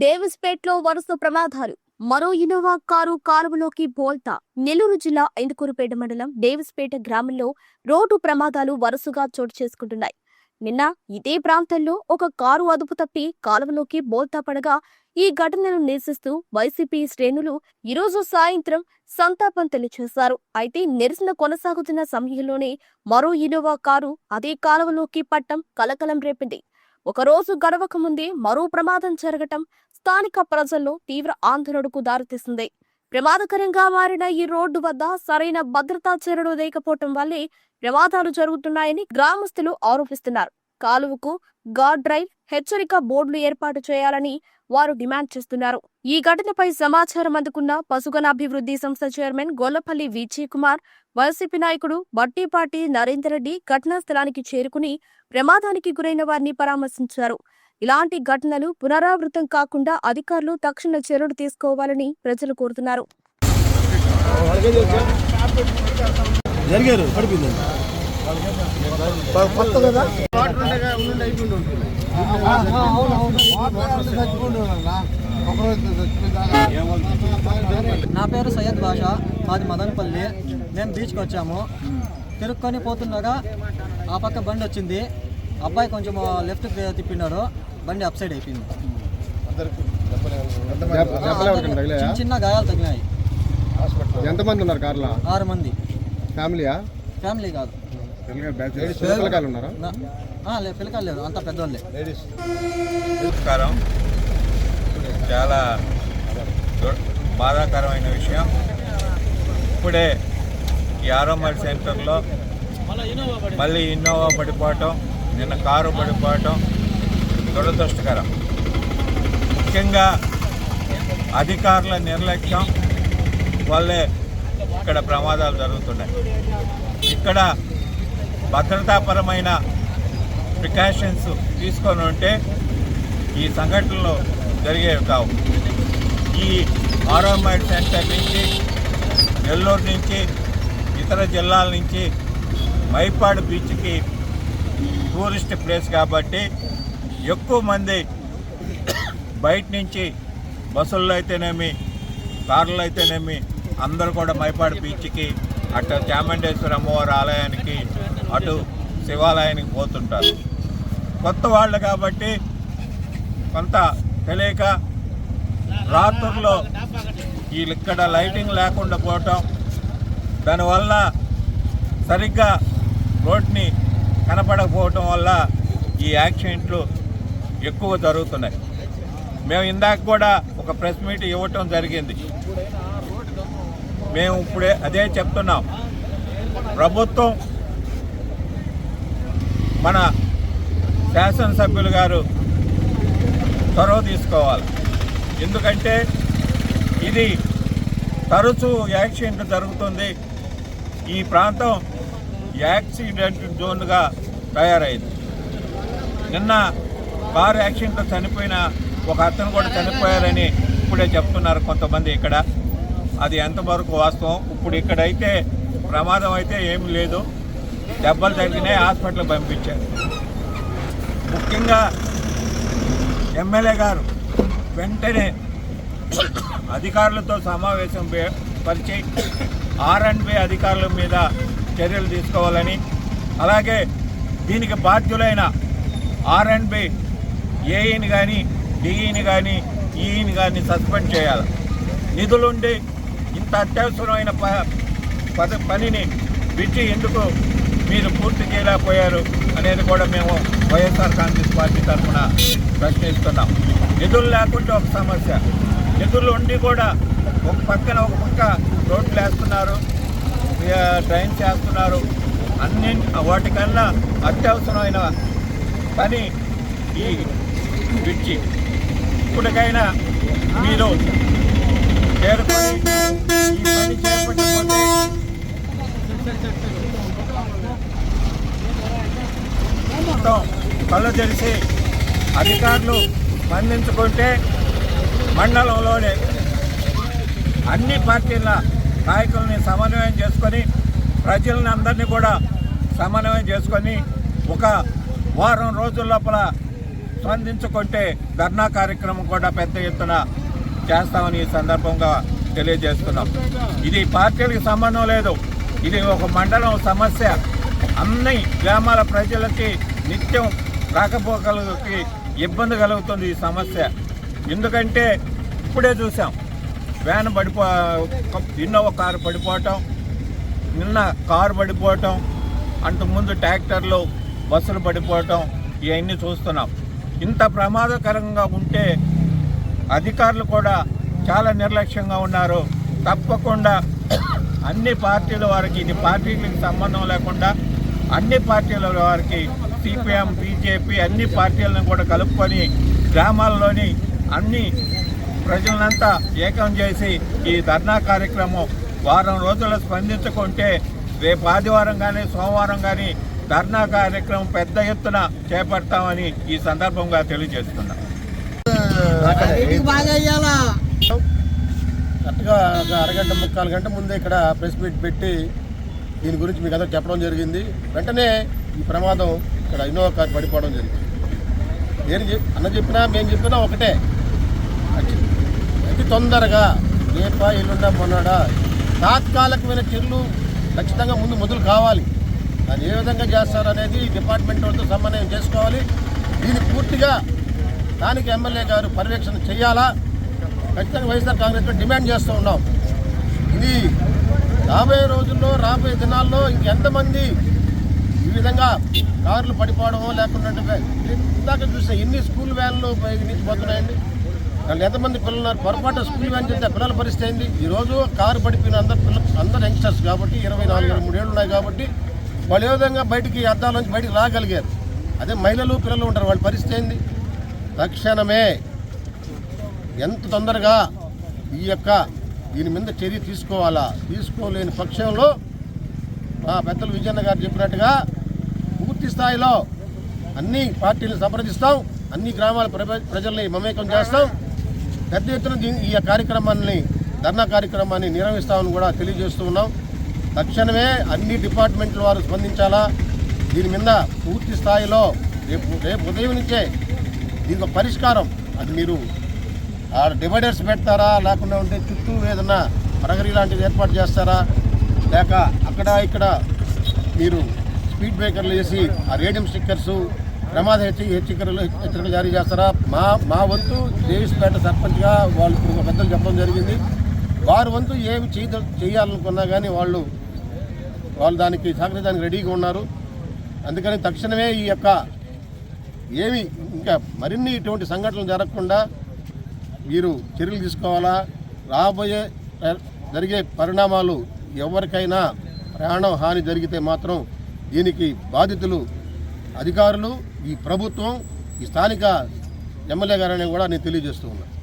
డేవిస్పేట్లో వరుస ప్రమాదాలు. మరో ఇన్నోవా కారు కాలువలోకి బోల్తా. నెల్లూరు జిల్లా ఐందుకూరుపేట మండలం డేవిస్పేట గ్రామంలో రోడ్డు ప్రమాదాలు వరుసగా చోటు చేసుకుంటున్నాయి. నిన్న ఇదే ప్రాంతంలో ఒక కారు అదుపు తప్పి కాలువలోకి బోల్తా పడగా ఈ ఘటనను నిరసిస్తూ వైసీపీ శ్రేణులు ఈరోజు సాయంత్రం సంతాపం తెలియజేశారు అయితే నిరసన కొనసాగుతున్న సమయంలోనే మరో ఇన్నోవా కారు అదే కాలువలోకి పట్టం కలకలం రేపింది. ఒకరోజు గడవక ముందే మరో ప్రమాదం జరగటం స్థానిక ప్రజల్లో తీవ్ర ఆందోళనకు దారితీస్తుంది ప్రమాదకరంగా మారిన ఈ రోడ్డు వద్ద సరైన భద్రతా చర్యలు లేకపోవటం వల్లే ప్రమాదాలు జరుగుతున్నాయని గ్రామస్తులు ఆరోపిస్తున్నారు. కాలువకు గార్డ్ రైల్ హెచ్చరిక బోర్డులు ఏర్పాటు చేయాలని వారు డిమాండ్ చేస్తున్నారు. ఈ ఘటనపై సమాచారం అందుకున్న పశుగణాభివృద్ధి సంస్థ చైర్మన్ గొల్లపల్లి విజయ్ కుమార్ వైసీపీ నాయకుడు బట్టిపాటి నరేందర్ రెడ్డి ఘటనా స్థలానికి చేరుకుని ప్రమాదానికి గురైన వారిని పరామర్శించారు. ఇలాంటి ఘటనలు పునరావృతం కాకుండా అధికారులు తక్షణ చర్యలు తీసుకోవాలని ప్రజలు కోరుతున్నారు. నా పేరు సయ్యద్ బాషా. మాది మదనపల్లి. మేము బీచ్కి వచ్చాము. తిరుక్కొని పోతుండగా ఆ పక్క బండి వచ్చింది. అబ్బాయి కొంచెం లెఫ్ట్ తిప్పినాడు. బండి అప్ సైడ్ అయిపోయింది. చిన్న చిన్న గాయాలు తగినాయి ఎంతమంది ఉన్నారు కార్లో? ఆరు మంది. ఫ్యామిలీయా? ఫ్యామిలీ కాదు. పిల్లకాయలు ఉన్నారా? నా- ఆ, లే పిల్లకాయలు లేదు అంతా పెద్దోళ్ళే. నమస్కారం. చాలా బాధాకరమైన విషయం. ఇప్పుడే ఈ ఆరోమల్ సెంటర్లో మళ్ళీ ఇన్నోవా పడిపోవటం నిన్న కారు పడిపోవటం దురదృష్టకరం. ముఖ్యంగా అధికారుల నిర్లక్ష్యం వల్లే ఇక్కడ ప్రమాదాలు జరుగుతున్నాయి. ఇక్కడ భద్రతాపరమైన ప్రికాషన్స్ తీసుకొని ఉంటే ఈ సంఘటనలు జరిగేవి కావు ఈ ఆరోమైడ్ సెంటర్ నుంచి నెల్లూరు నుంచి ఇతర జిల్లాల నుంచి మైపాడు బీచ్కి టూరిస్ట్ ప్లేస్ కాబట్టి ఎక్కువ మంది బయట నుంచి బస్సుల్లో అయితేనేమి కార్లు అయితేనేమి అందరూ కూడా మైపాడు బీచ్కి అటు చామండేశ్వర అమ్మవారి ఆలయానికి అటు శివాలయానికి పోతుంటారు. కొత్త వాళ్ళు కాబట్టి కొంత తెలియక రాత్రుల్లో వీళ్ళు ఇక్కడ లైటింగ్ లేకుండా పోవటం దానివల్ల సరిగ్గా రోడ్ని కనపడకపోవటం వల్ల ఈ యాక్సిడెంట్లు ఎక్కువ జరుగుతున్నాయి. మేము ఇందాక కూడా ఒక ప్రెస్ మీట్ ఇవ్వటం జరిగింది. మేము ఇప్పుడే అదే చెప్తున్నాం. ప్రభుత్వం మన శాసనసభ్యులు గారు చొరవ తీసుకోవాలి. ఎందుకంటే ఇది తరచూ యాక్సిడెంట్ జరుగుతుంది. ఈ ప్రాంతం యాక్సిడెంట్ జోన్గా తయారైంది. నిన్న కారు యాక్సిడెంట్లో చనిపోయిన ఒక అతను కూడా చనిపోయారని ఇప్పుడే చెప్తున్నారు కొంతమంది ఇక్కడ. అది ఎంతవరకు వాస్తవం? ఇప్పుడు ఇక్కడైతే ప్రమాదం అయితే ఏమీ లేదు. దెబ్బలు తగిలినాయి హాస్పిటల్ పంపించారు. ముఖ్యంగా ఎమ్మెల్యే గారు వెంటనే అధికారులతో సమావేశం పరిచయం ఆర్ అండ్ బి అధికారుల మీద చర్యలు తీసుకోవాలని అలాగే దీనికి బాధ్యులైన ఆర్ అండ్ బి ఏఈని కానీ డిఈని కానీ ఈఈని కానీ సస్పెండ్ చేయాలి. నిధులుండి ఇంత అత్యవసరమైన ప పనిని విడిచి ఎందుకు మీరు పూర్తి చేయలేకపోయారు అనేది కూడా మేము వైఎస్ఆర్ కాంగ్రెస్ పార్టీ తరఫున ప్రశ్నిస్తున్నాం. నిధులు లేకుంటే ఒక సమస్య. నిధులు ఉండి కూడా ఒక పక్కన ఒక పక్క రోడ్లు వేస్తున్నారు. ఇక డ్రైన్స్ వేస్తున్నారు అన్ని వాటికన్నా అత్యవసరమైన పని ఈ బ్రిడ్జి. ఇప్పటికైనా మీరు చేరుకొని ఈ పని చేపట్టకపోతే మొత్తం కళ్ళు తెలిసి అధికారులు స్పందించుకుంటే మండలంలోనే అన్ని పార్టీల నాయకుల్ని సమన్వయం చేసుకొని ప్రజలని అందరినీ కూడా సమన్వయం చేసుకొని ఒక వారం రోజుల లోపల స్పందించుకుంటే ధర్నా కార్యక్రమం కూడా పెద్ద ఎత్తున చేస్తామని ఈ సందర్భంగా తెలియజేస్తున్నాం. ఇది పార్టీలకు సంబంధం లేదు. ఇది ఒక మండలం సమస్య. అన్ని గ్రామాల ప్రజలకి నిత్యం రాకపోకలకి ఇబ్బంది కలుగుతుంది ఈ సమస్య. ఎందుకంటే ఇప్పుడే చూసాం వ్యాన్ పడిపో ఇన్నోవా కారు పడిపోవటం నిన్న కారు పడిపోవటం అంతకుముందు ట్రాక్టర్లు బస్సులు పడిపోవటం ఇవన్నీ చూస్తున్నాం. ఇంత ప్రమాదకరంగా ఉంటే అధికారులు కూడా చాలా నిర్లక్ష్యంగా ఉన్నారు. తప్పకుండా అన్ని పార్టీల వారికి ఇది పార్టీలకు సంబంధం లేకుండా అన్ని పార్టీల వారికి సిపిఎం బీజేపీ అన్ని పార్టీలను కూడా కలుపుకొని గ్రామాల్లోని అన్ని ప్రజలనంతా ఏకం చేసి ఈ ధర్నా కార్యక్రమం వారం రోజులు స్పందించుకుంటే రేపు ఆదివారం కానీ సోమవారం కానీ ధర్నా కార్యక్రమం పెద్ద ఎత్తున చేపడతామని ఈ సందర్భంగా తెలియజేస్తున్నాం. కరెక్ట్గా ఒక అరగంట ముక్కాలు గంట ముందే ఇక్కడ ప్రెస్ మీట్ పెట్టి దీని గురించి మీకు అందరూ చెప్పడం జరిగింది. వెంటనే ఈ ప్రమాదం ఇక్కడ ఇన్నోవా కార్ పడిపోవడం జరిగింది. నేను అన్న చెప్పినా మేము చెప్పినా ఒకటే. అతి- తొందరగా రేపా ఎల్లుండా మొన్నడా తాత్కాలికమైన చర్యలు ఖచ్చితంగా ముందు మొదలు కావాలి. దాన్ని ఏ విధంగా చేస్తారనేది డిపార్ట్మెంట్ వాళ్ళతో సమన్వయం చేసుకోవాలి. దీన్ని పూర్తిగా దానికి ఎమ్మెల్యే గారు పర్యవేక్షణ చేయాలా? ఖచ్చితంగా వైఎస్ఆర్ కాంగ్రెస్ డిమాండ్ చేస్తూ ఉన్నాం. ఇది రాబోయే రోజుల్లో రాబోయే దినాల్లో ఇంకెంతమంది ఈ విధంగా కార్లు పడిపోవడమో లేకుండా ఇందాక చూసిన ఎన్ని స్కూల్ వ్యాన్లు పైకి పోతున్నాయండి? వాళ్ళు ఎంతమంది పిల్లలు ఉన్నారు పొరపాటు స్కూల్ వ్యాన్ చేస్తే పిల్లల పరిస్థితి అయింది ఈ రోజు కారు పడిపోయిన అందరు పిల్లలు అందరు యంగ్స్టర్స్ కాబట్టి ఇరవై నాలుగు ఇరవై మూడు ఏళ్ళు ఉన్నాయి కాబట్టి వాళ్ళు ఏ విధంగా బయటికి అద్దాల నుంచి బయటికి రాగలిగారు? అదే మహిళలు పిల్లలు ఉంటారు వాళ్ళ పరిస్థితి అయింది తక్షణమే ఎంత తొందరగా ఈ యొక్క దీని మీద చర్య తీసుకోవాలా? తీసుకోలేని పక్షంలో మా పెద్దలు విజయన్న గారు చెప్పినట్టుగా పూర్తి స్థాయిలో అన్ని పార్టీలను సంప్రదిస్తాం అన్ని గ్రామాల ప్రజల్ని మమేకం చేస్తాం. పెద్ద ఎత్తున దీని ఈ కార్యక్రమాన్ని ధర్నా కార్యక్రమాన్ని నిర్వహిస్తామని కూడా తెలియజేస్తూ ఉన్నాం. తక్షణమే అన్ని డిపార్ట్మెంట్ల వారు స్పందించాలా? దీని మీద పూర్తి స్థాయిలో రేపు రేపు ఉదయం నుంచే దీనికి పరిష్కారం. అది మీరు ఆ డివైడర్స్ పెడతారా? లేకుండా ఉంటే చుట్టూ ఏదన్నా ప్రగరి లాంటిది ఏర్పాటు చేస్తారా? లేక అక్కడ ఇక్కడ మీరు స్పీడ్ బ్రేకర్లు వేసి ఆ రేడియం స్టిక్కర్స్ ప్రమాద హెచ్చరికలు హెచ్చరికలు జారీ చేస్తారా? మా మా వంతు దేవిస్పేట సర్పంచ్గా వాళ్ళు ఇప్పుడు పెద్దలు చెప్పడం జరిగింది. వారి వంతు ఏమి చేయ చేయాలనుకున్నా కానీ వాళ్ళు వాళ్ళు దానికి సహకరించడానికి రెడీగా ఉన్నారు. అందుకని తక్షణమే ఈ యొక్క ఏమి ఇంకా మరిన్ని ఇటువంటి సంఘటనలు జరగకుండా మీరు చర్యలు తీసుకోవాలా? రాబోయే జరిగే పరిణామాలు ఎవరికైనా ప్రాణం హాని జరిగితే మాత్రం దీనికి బాధితులు అధికారులు ఈ ప్రభుత్వం ఈ స్థానిక ఎమ్మెల్యే గారని కూడా నేను తెలియజేస్తూ ఉన్నాను